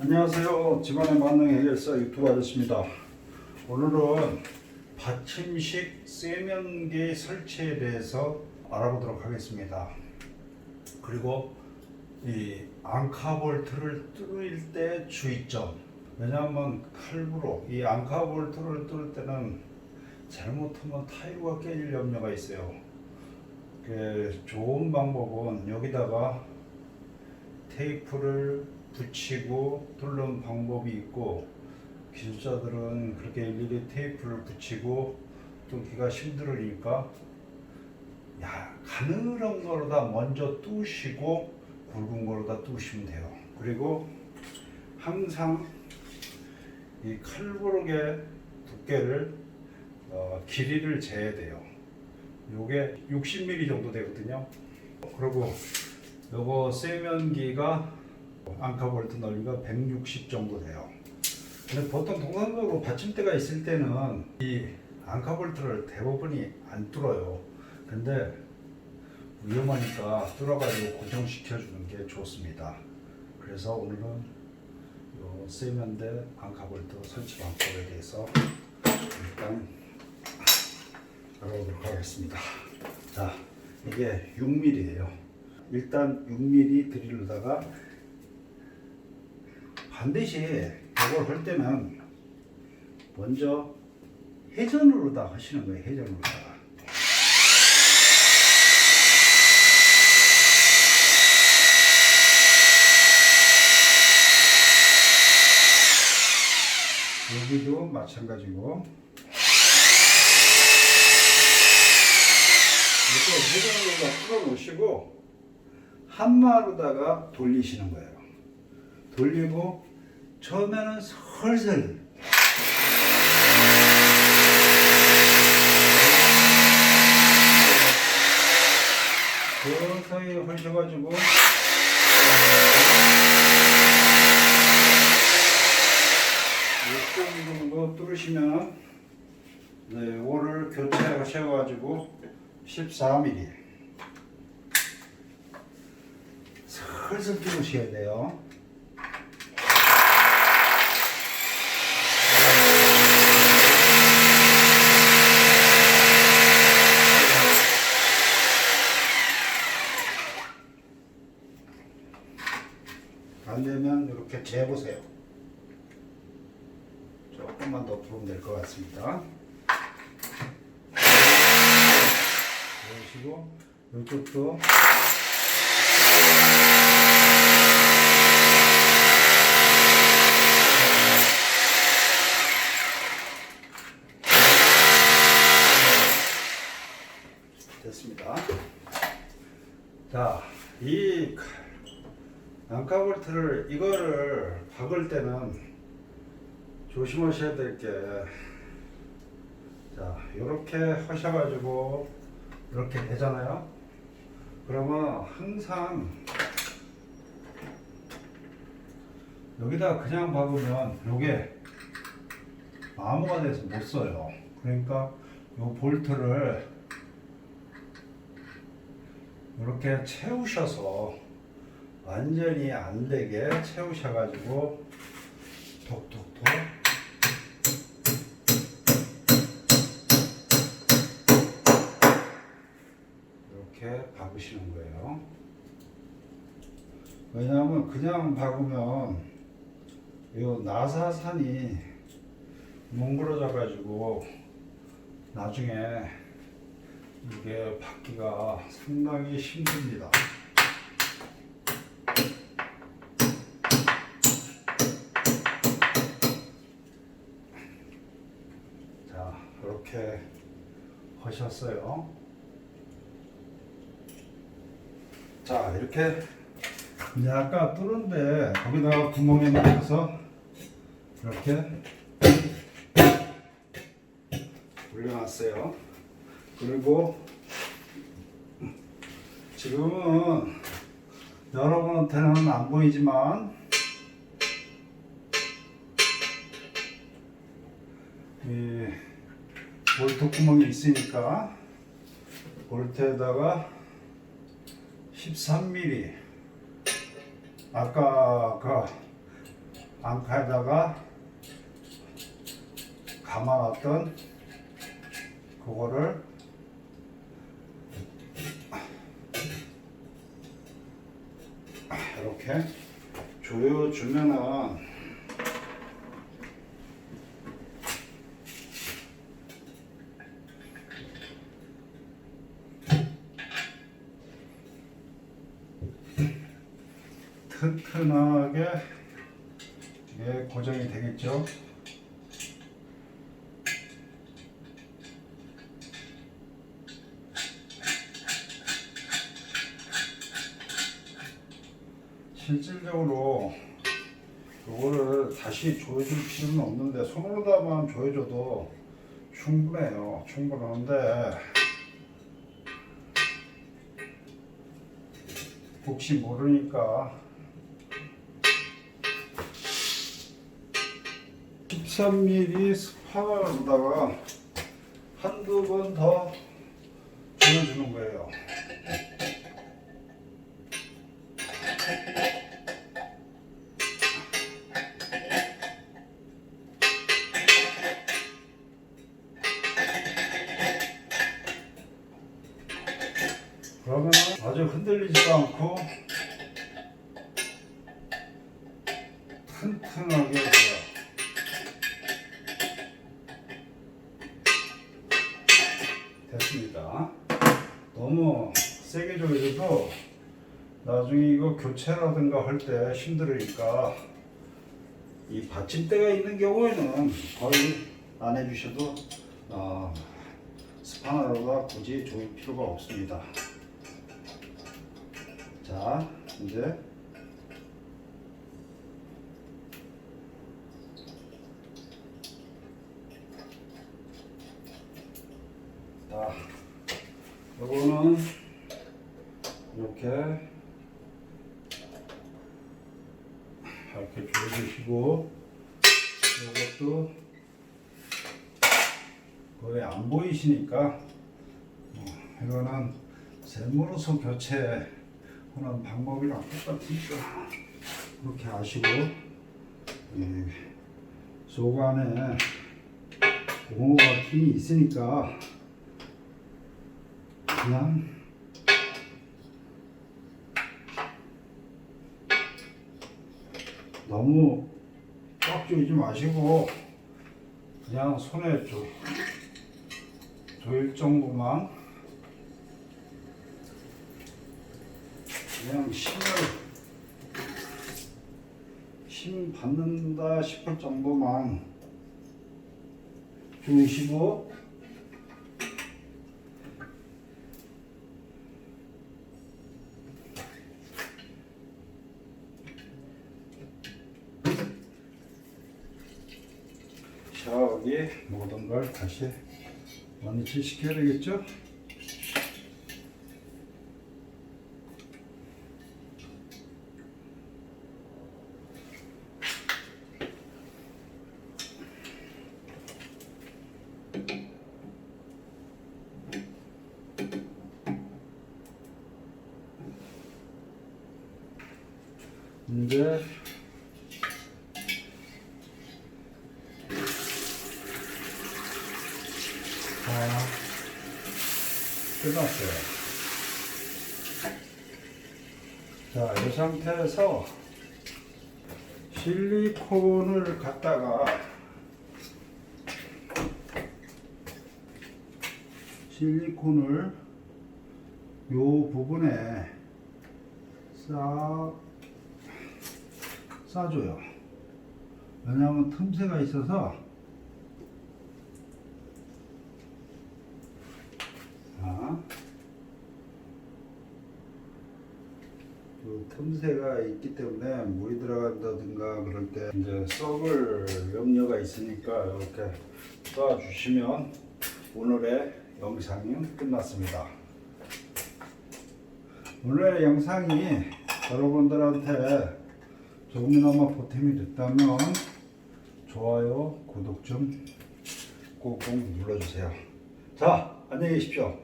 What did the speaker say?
안녕하세요. 집안의 만능 해결사 유튜브 아저씨입니다. 오늘은 받침식 세면기 설치에 대해서 알아보도록 하겠습니다. 그리고 이 앙카볼트를 뚫을 때 주의점. 왜냐하면 칼부로 이 앙카볼트를 뚫을 때는 잘못하면 타이어가 깨질 염려가 있어요. 그 좋은 방법은 여기다가 테이프를 붙이고 뚫는 방법이 있고 기술자들은 그렇게 일일이 테이프를 붙이고 뚫기가 힘들으니까 야 가늘한 거로다 먼저 뚫으시고 굵은 거로다 뚫으시면 돼요. 그리고 항상 이 칼부록의 두께를 어, 길이를 재야 돼요. 요게 60mm 정도 되거든요. 그리고 요거 세면기가 앙카볼트 넓이가 160 정도 돼요. 근데 보통 통상적으로 받침대가 있을 때는 이 앙카볼트를 대부분이 안 뚫어요. 근데 위험하니까 뚫어가지고 고정시켜 주는 게 좋습니다. 그래서 오늘은 요 세면대 앙카볼트 설치 방법에 대해서 일단 알아보도록 하겠습니다. 자, 이게 6mm예요. 일단 6mm 드릴로다가 반드시 이걸 할 때는 먼저 회전으로다 하시는 거예요. 회전으로다가. 여기도 마찬가지고 이거 회전으로다 풀어 놓으시고 한마루다가 돌리시는 거예요. 돌리고 처음에는 설설. 서서히 하셔가지고. 이쪽 정도 뚫으시면 네, 이거를 교체하셔가지고 14mm 슬슬 뚫으셔야 돼요. 안 되면 이렇게 재보세요. 조금만 더 풀면 될 것 같습니다. 그러시고 이쪽도 됐습니다. 자, 이 앙카볼트를 이거를 박을 때는 조심하셔야 될 게, 자, 이렇게 하셔가지고 이렇게 되잖아요. 그러면 항상 여기다 그냥 박으면 요게 마모가 돼서 못 써요. 그러니까 요 볼트를 이렇게 채우셔서 완전히 안 되게 채우셔가지고 톡톡톡 이렇게 박으시는 거예요. 왜냐하면 그냥 박으면 이 나사산이 뭉그러져 가지고 나중에 이게 받기가 상당히 힘듭니다. 이렇게 하셨어요. 자, 이렇게 이제 뚫은데 거기다가 구멍에 넣어서 이렇게 올려놨어요. 그리고 지금은 여러분한테는 안 보이지만 이 볼트 구멍이 있으니까 볼트에다가 13mm 아까 그 앙카에다가 감아놨던 그거를 이렇게 조여주면은 튼튼하게 이게 고정이 되겠죠. 실질적으로 그거를 다시 조여줄 필요는 없는데 손으로다만 조여줘도 충분해요. 충분한데 혹시 모르니까 13mm 스파나로다가 한두 번더 조여주는 거예요. 그러면 아주 흔들리지도 않고 튼튼하게 나중에 이거 교체라든가 할 때 힘들으니까 이 받침대가 있는 경우에는 거의 안 해주셔도 어, 스파나로가 굳이 조일 필요가 없습니다. 자, 이제 자, 요거는 이렇게. 이렇게 조여주시고 이것도 거의 안 보이시니까 어, 이거는 샘으로서 교체하는 방법이랑 똑같으니까 그렇게 아시고 예, 속 안에 고무가 틈이 있으니까 그냥 너무 꽉 조이지 마시고 그냥 손에 조, 조일 정도만 그냥 힘을 힘 받는다 싶을 정도만 조이시고 저기 모든 걸 다시 원위치 시켜야 되겠죠? 이제 끝났어요. 자, 이 상태에서 실리콘을 갖다가 실리콘을 요 부분에 싹 싸줘요. 왜냐하면 틈새가 있어서 자, 그 틈새가 있기 때문에 물이 들어간다든가 그럴 때 이제 썩을 염려가 있으니까 이렇게 쏴주시면 오늘의 영상이 끝났습니다. 오늘의 영상이 여러분들한테 조금이나마 보탬이 됐다면 좋아요, 구독 좀 꾹꾹 눌러주세요. 자, 안녕히 계십시오.